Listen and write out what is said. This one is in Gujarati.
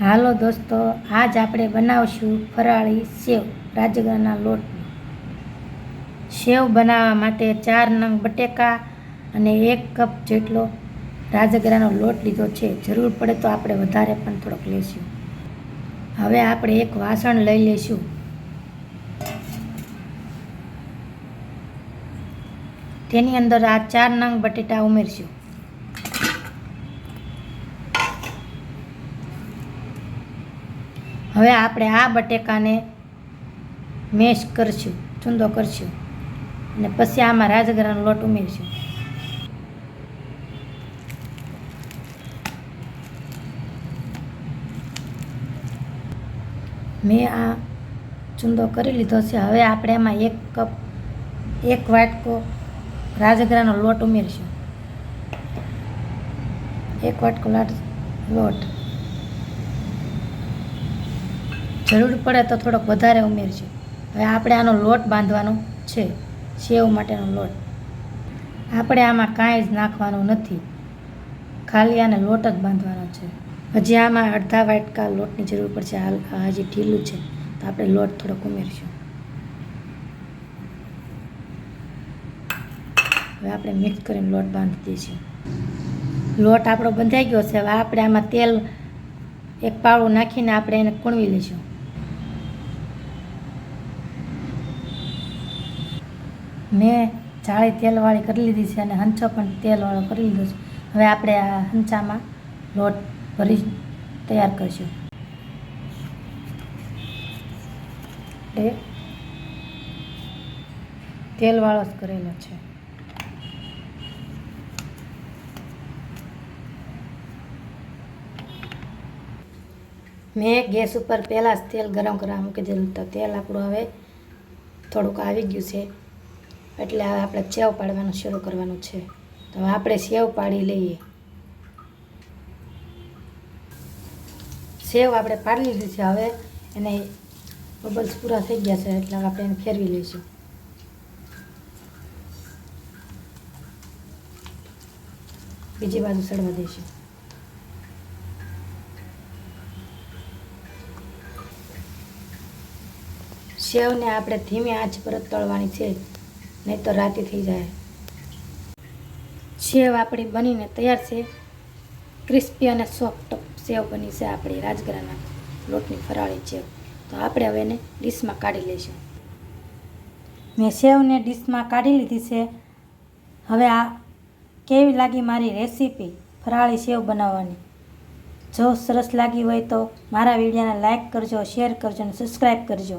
હાલો દોસ્તો, આજ આપણે બનાવશું ફરાળી સેવ, રાજગરાના લોટની. સેવ બનાવવા માટે ચાર નંગ બટેકા અને એક કપ જેટલો રાજગરાનો લોટ લીધો છે. જરૂર પડે તો આપણે વધારે પણ થોડોક લઈશું હવે આપણે એક વાસણ લઈ લઈશું. તેની અંદર આ ચાર નંગ બટેટા ઉમેરશું. હવે આપણે આ બટેકાને મેશ કરશું, ચૂંદો કરશું. અને પછી આમાં રાજગરાનો લોટ ઉમેરશું. મેં આ ચૂંદો કરી લીધો છે. હવે આપણે એમાં એક કપ, એક વાટકો રાજગરાનો લોટ ઉમેરશું. એક વાટકો લાટ લોટ. જરૂર પડે તો થોડોક વધારે ઉમેરશું હવે આપણે આનો લોટ બાંધવાનો છે, સેવ માટેનો લોટ. આપણે આમાં કાંઈ જ નાખવાનું નથી. ખાલી આને લોટ જ બાંધવાનો છે. હજી આમાં અડધા વાટકા લોટની જરૂર પડશે. હાલ હજી ઢીલું છે. તો આપણે લોટ થોડોક ઉમેરશું. હવે આપણે મિક્સ કરીને લોટ બાંધી દઈશું. લોટ આપણો બંધાઈ ગયો છે. હવે આપણે આમાં તેલ એક પાવડું નાખીને આપણે એને કૂણવી લઈશું. મેં જાળી તેલવાળી કરી લીધી છે અને હંચો પણ તેલવાળો કરી લીધો છે. હવે આપણે આ હંચામાં લોટ ભરી તૈયાર કરીશું. એ તેલવાળો જ કરેલો છે. મેં ગેસ ઉપર પહેલાં જ તેલ ગરમ કરવા મૂકી દીધું તો તેલ આપણું હવે થોડુંક આવી ગયું છે. એટલે હવે આપણે સેવ પાડવાનું શરૂ કરવાનું છે. તો હવે આપણે સેવ પાડી લઈએ. સેવ આપણે પાડી લીધી છે. હવે એને બબલ્સ પૂરા થઈ ગયા છે એટલે આપણે એને ફેરવી લઈશું. બીજી બાજુ સડવા દઈશું. સેવને આપણે ધીમી આંચ પર તળવાની છે. નહીં તો રાતે થઈ જાય. સેવ આપણી બનીને તૈયાર છે. ક્રિસ્પી અને સોફ્ટ સેવ બની છે આપણી રાજગરાના લોટની ફરાળી સેવ. તો આપણે હવે એને ડીશમાં કાઢી લઈશું. મેં સેવને ડીશમાં કાઢી લીધી છે. હવે આ કેવી લાગી મારી રેસીપી? ફરાળી સેવ બનાવવાની. જો સરસ લાગી હોય તો મારા વિડીયોને લાઇક કરજો, શેર કરજો અને સબસ્ક્રાઈબ કરજો.